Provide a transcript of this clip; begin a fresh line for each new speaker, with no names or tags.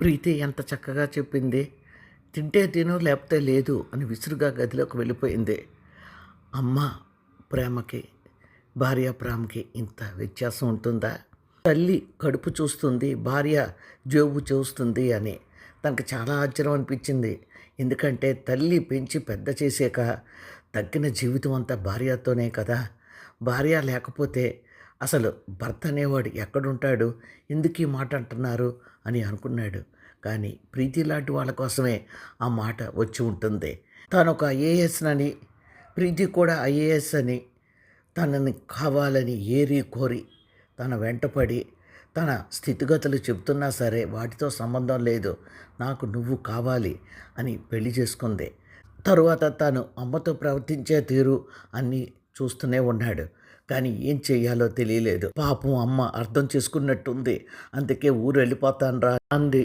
ప్రీతి ఎంత చక్కగా చెప్పింది. తింటే తిను లేకపోతే లేదు అని విసురుగా గదిలోకి వెళ్ళిపోయింది. అమ్మ ప్రేమకి భార్య ప్రేమకి ఇంత వ్యత్యాసం ఉంటుందా? తల్లి కడుపు చూస్తుంది భార్య జోబు చూస్తుంది అని తనకు చాలా ఆశ్చర్యం అనిపించింది. ఎందుకంటే తల్లి పెంచి పెద్ద చేసాక తగ్గిన జీవితం అంతా భార్యతోనే కదా. భార్య లేకపోతే అసలు భర్త అనేవాడు ఎక్కడుంటాడు? ఎందుకు ఈ మాట అంటున్నారు? అని అనుకున్నాడు. కానీ ప్రీతి లాంటి వాళ్ళ కోసమే ఆ మాట వచ్చి ఉంటుంది. తాను ఒక ఐఏఎస్ అని ప్రీతి కూడా ఐఏఎస్ అని తనని కావాలని ఏరి కోరి తన వెంటపడి తన స్థితిగతులు చెప్తున్నా సరే వాటితో సంబంధం లేదు. నాకు నువ్వు కావాలి అని పెళ్ళి చేసుకుంది. తరువాత తాను అమ్మతో ప్రవర్తించే తీరు అన్నీ చూస్తూనే ఉన్నాడు. కానీ ఏం చెయ్యాలో తెలియలేదు. పాపం అమ్మ అర్థం చేసుకున్నట్టుంది. అందుకే ఊరు వెళ్ళిపోతాను రా అంది.